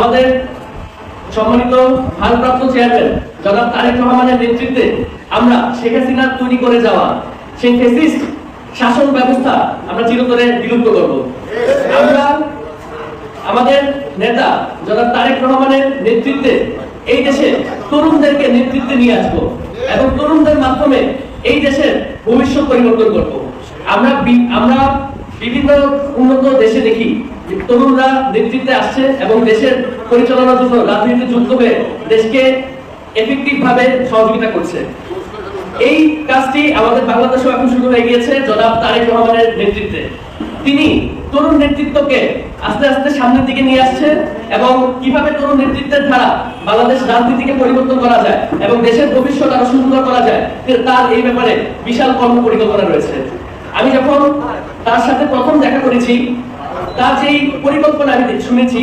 আমাদের সম্মানিত ভারপ্রাপ্ত চেয়ারম্যান জনাব তারেক রহমানের নেতৃত্বে আমরা শেখ হাসিনা তৈরি করে যাওয়া সেই ফেসিস্ট শাসন ব্যবস্থা আমরা চিরতরে বিলুপ্ত করব। আমরা আমাদের নেতা জনাব তারেক রহমানের নেতৃত্বে এই দেশে তরুণদেরকে নেতৃত্বে নিয়ে আসব এবং তরুণদের মাধ্যমে এই দেশের ভবিষ্যৎ পরিবর্তন করব। আমরা আমরা বিভিন্ন উন্নত দেশে দেখি তরুণরা নেতৃত্বে আসছে এবং দেশের পরিচালনার জন্য রাজনীতিতে যুক্ত হয়ে দেশকে এফেক্টিভ ভাবে সহযোগিতা করছে। এই কাজটি আমাদের বাংলাদেশেও এখন শুরু হয়ে গিয়েছে, জনাব তারেক রহমানের নেতৃত্বে। তিনি তরুণ নেতৃত্বকে আস্তে আস্তে সামনের দিকে নিয়ে আসছে এবং কীভাবে তরুণ নেতৃত্বের দ্বারা বাংলাদেশ রাজনীতিকে পরিবর্তন করা যায় এবং দেশের ভবিষ্যৎ আরও সুন্দর করা যায় তার এই ব্যাপারে বিশাল কর্ম পরিকল্পনা রয়েছে। আমি যখন তার সাথে প্রথম দেখা করেছি তার যেই পরিকল্পনা, আমি শুনেছি,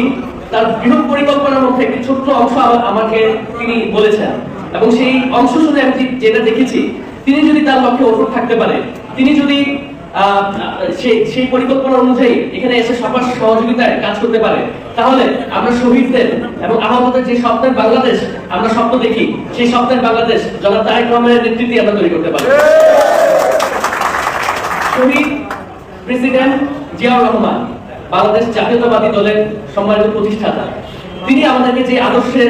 তার বৃহৎ পরিকল্পনার মধ্যে একটি ছোট্ট অংশ আমাকে তিনি বলেছেন। এবং সেই অংশ শুনে আমি যেটা দেখেছি, তিনি যদি তার লক্ষ্যে অটুট থাকতে পারে, তিনি যদি সেই পরিকল্পনা অনুযায়ী এখানে এসে সবার সহযোগিতায় কাজ করতে পারে, তাহলে আমরা শহীদদের এবং আহতদের যে স্বপ্নের বাংলাদেশ, আমরা স্বপ্ন দেখি, সেই স্বপ্নের বাংলাদেশ জনাব নেতৃত্বে আমরা তৈরি করতে পারি। শহীদ প্রেসিডেন্ট জিয়াউর রহমান বাংলাদেশ জাতীয়তাবাদী দলের সম্মানিত প্রতিষ্ঠাতা। তিনি আমাদেরকে যে আদর্শে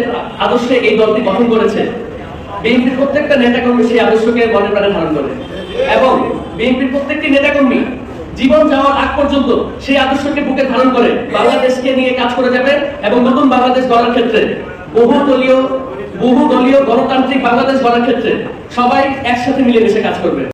আদর্শে এই দলটি গঠন করেছে বিএনপির প্রত্যেকটা নেতাকর্মী সেই আদর্শকে মনে প্রাণে ধারণ করে। এবং বিএনপির প্রত্যেকটি নেতাকর্মী জীবন যাওয়ার আগ পর্যন্ত সেই আদর্শকে বুকে ধারণ করে বাংলাদেশকে নিয়ে কাজ করে যাবে এবং নতুন বাংলাদেশ গড়ার ক্ষেত্রে বহু দলীয় বহু দলীয় গণতান্ত্রিক বাংলাদেশ গড়ার ক্ষেত্রে সবাই একসাথে মিলেমিশে কাজ করবে